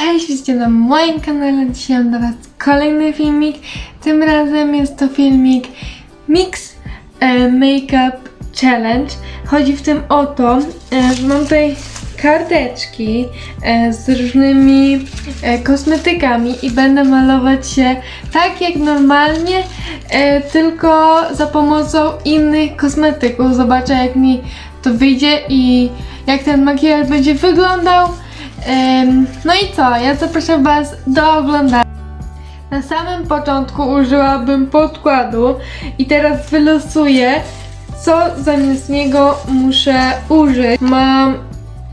Cześć, witajcie na moim kanale. Dzisiaj mam dla Was kolejny filmik. Tym razem jest to filmik Mix e, Makeup Challenge. Chodzi w tym o to, e, że mam tutaj karteczki e, z różnymi kosmetykami i będę malować się tak jak normalnie, tylko za pomocą innych kosmetyków. Zobaczę jak mi to wyjdzie i jak ten makijaż będzie wyglądał. No i co? Ja zapraszam Was do oglądania. Na samym początku użyłabym podkładu i teraz wylosuję, co zamiast niego muszę użyć. Mam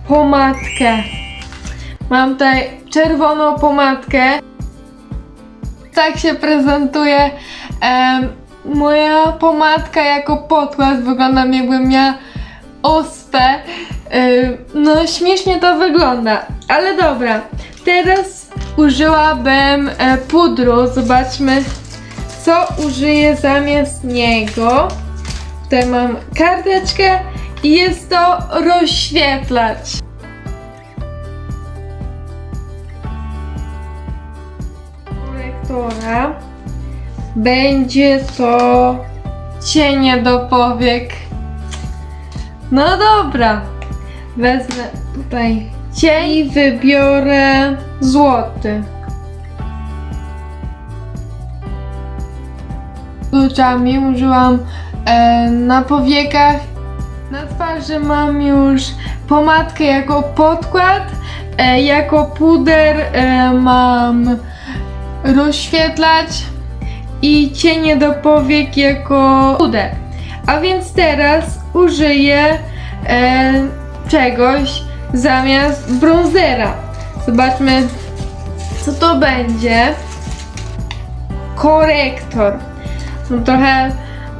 pomadkę. Mam tutaj czerwoną pomadkę. Tak się prezentuje em, moja pomadka jako podkład. Wyglądam jakbym miała ospę. No, śmiesznie to wygląda, ale dobra. Teraz użyłabym e, pudru. Zobaczmy, co użyję zamiast niego. Tutaj mam karteczkę i jest to rozświetlacz. Korektora. Będzie to cienie do powiek. No dobra. Wezmę tutaj cień wybiorę złoty. Kluczami użyłam e, na powiekach. Na twarzy mam już pomadkę jako podkład. E, jako puder e, mam rozświetlacz i cienie do powiek jako puder. A więc teraz użyję e, czegoś zamiast bronzera. Zobaczmy, co to będzie. Korektor. No trochę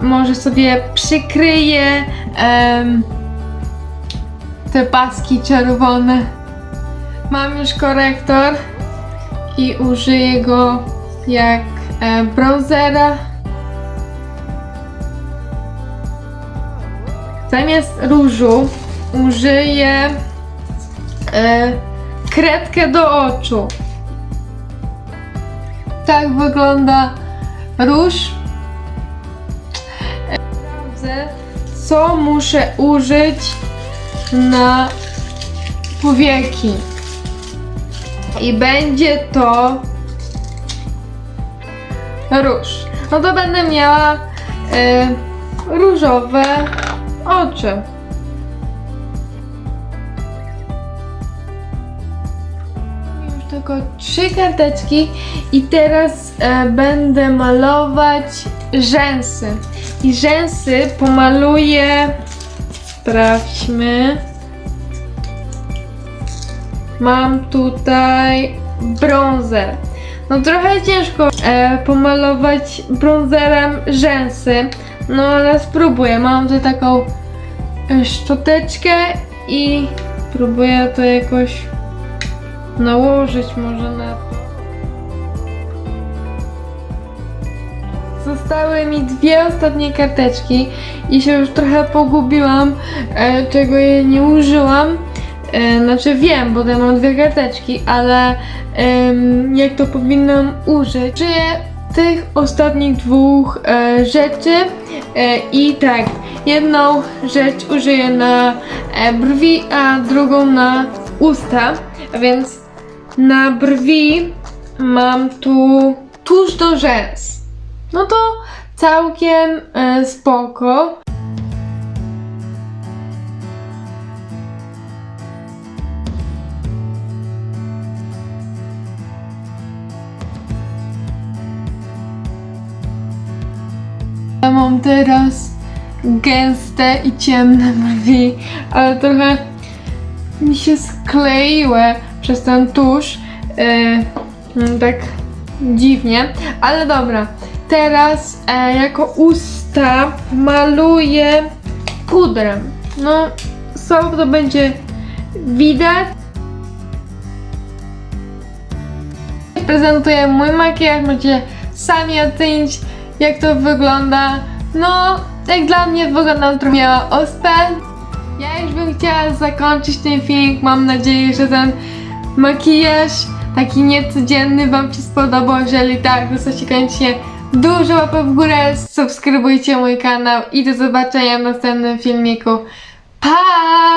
może sobie przykryję te paski czerwone. Mam już korektor i użyję go jak e, bronzera. Zamiast różu użyję e, kredkę do oczu. Tak wygląda róż. E, Sprawdzę, co muszę użyć na powieki. I będzie to róż. No to będę miała e, różowe oczy. Tylko trzy karteczki i teraz e, będę malować rzęsy. I rzęsy pomaluję. Sprawdźmy. Mam tutaj brązer. No trochę ciężko e, pomalować brązerem rzęsy, no ale spróbuję. Mam tutaj taką e, szczoteczkę i próbuję to jakoś nałożyć może na. Zostały mi dwie ostatnie karteczki i się już trochę pogubiłam, e, czego je nie użyłam. E, znaczy wiem, bo ja mam dwie karteczki, ale jak to powinnam użyć? Użyję tych ostatnich dwóch e, rzeczy i tak, jedną rzecz użyję na brwi, a drugą na usta, więc na brwi mam tu tuż do rzęs. No to całkiem e, spoko. Ja mam teraz gęste i ciemne brwi, ale trochę mi się skleiły przez ten tusz. Yy, tak dziwnie, ale dobra. Teraz e, jako usta maluję pudrem. No, słabo to będzie widać. Prezentuję mój makijaż, możecie sami ocenić jak to wygląda. No, jak dla mnie wyglądam trochę miała ospę. Ja już bym chciała zakończyć ten filmik. Mam nadzieję, że ten makijaż taki niecodzienny Wam się spodobał. Jeżeli tak, zostawcie koniecznie dużo łapek w górę, subskrybujcie mój kanał i do zobaczenia w następnym filmiku. Pa!